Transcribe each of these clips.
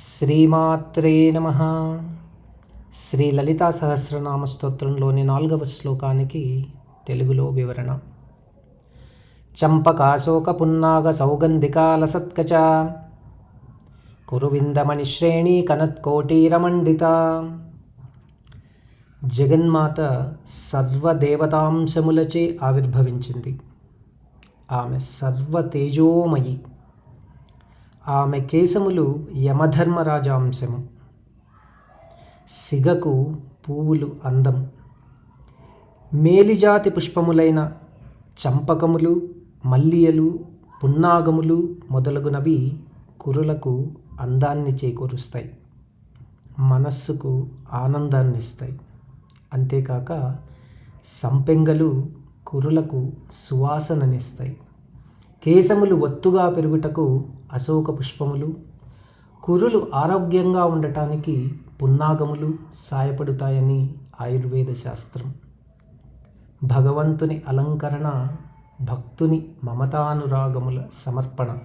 శ్రీమాత్రే నమ. శ్రీ లలితా సహస్రనామ స్తోత్రంలోని నాలుగవ శ్లోకానికి తెలుగులో వివరణ. చంపకాశోక పున్నాగ సౌగంధికాలసత్కచ కురువిందమణిశ్రేణి కనత్కోటీరమండిత. జగన్మాత సర్వదేవతాంశములచే ఆవిర్భవించింది. ఆమె సర్వతేజోమయి. ఆమె కేశములు యమధర్మరాజాంశము. సిగకు పువ్వులు అందం. మేలిజాతి పుష్పములైన చంపకములు మల్లియలు పున్నాగములు మొదలగునవి కురులకు అందాన్ని చేకూరుస్తాయి. మనస్సుకు ఆనందాన్ని ఇస్తాయి అంతేకాక సంపెంగలు కురులకు సువాసననిస్తాయి. కేశములు ఒత్తుగా పెరుగుటకు అశోక పుష్పములు కురులు ఆరోగ్యంగా ఉండటానికి పున్నాగములు సాయపడుతాయని ఆయుర్వేద శాస్త్రం. భగవంతుని అలంకరణ భక్తుని మమతానురాగముల సమర్పణ.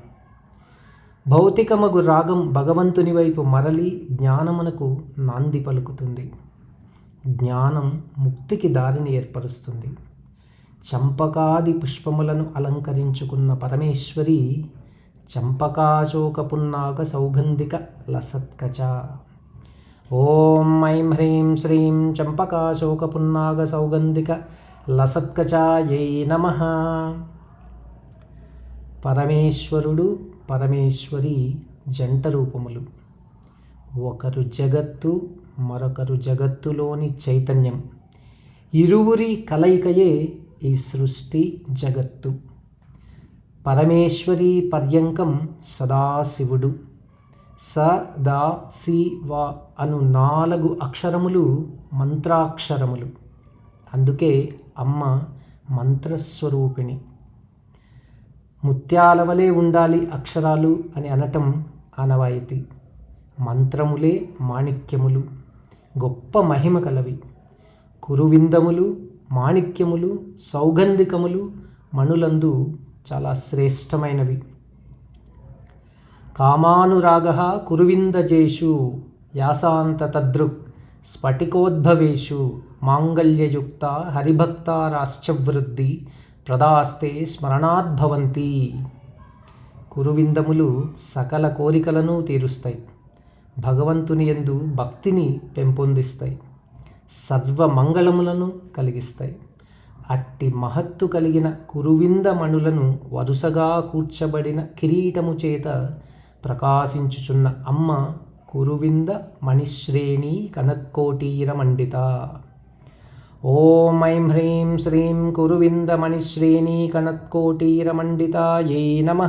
భౌతికమగు రాగం భగవంతుని వైపు మరలి జ్ఞానమునకు నాంది పలుకుతుంది. జ్ఞానం ముక్తికి దారిని ఏర్పరుస్తుంది. చంపకాది పుష్పములను అలంకరించుకున్న పరమేశ్వరి చంపకాశోకపున్నాక సౌగంధిక లసత్కచ. ఓం ఐం హ్రీం శ్రీం చంపకాశోకపున్నాగ సౌగంధిక లసత్కచాయై నమ. పరమేశ్వరుడు పరమేశ్వరి జంట రూపములు. ఒకరు జగత్తు మరొకరు జగత్తులోని చైతన్యం. ఇరువురి కలయికయే ఈ సృష్టి జగత్తు. పరమేశ్వరి పర్యంకం సదాశివుడు స దా సి వా అను నాలుగు అక్షరములు మంత్రాక్షరములు. అందుకే అమ్మ మంత్రస్వరూపిణి. ముత్యాల వలె ఉండాలి అక్షరాలు అని అనటం ఆనవాయితీ. మంత్రములే మాణిక్యములు. గొప్ప మహిమ కలవి. కురువిందములు మాణిక్యములు సౌగంధికములు మణులందు చాలా శ్రేష్టమైనవి. కామానురాగ కురువిందజేషు యాసాంత తద్రుక్ స్ఫటికోద్భవేషు మాంగళ్యయుక్త హరిభక్తారాశ్చవృద్ధి ప్రదాస్తే స్మరణాద్భవంతి. కురువిందములు సకల కోరికలను తీరుస్తాయి. భగవంతుని ఎందు భక్తిని పెంపొందిస్తాయి. సర్వమంగళములను కలిగిస్తాయి. అట్టి మహత్తు కలిగిన కురువింద మణులను వరుసగా కూర్చబడిన కిరీటము చేత ప్రకాశించుచున్న అమ్మ కురువింద మణిశ్రేణి కనత్కోటీరమండిత ఓం ఐం హ్రీం శ్రీం కురువింద మణిశ్రేణి కనత్కోటీరమండిత ఏ నమ.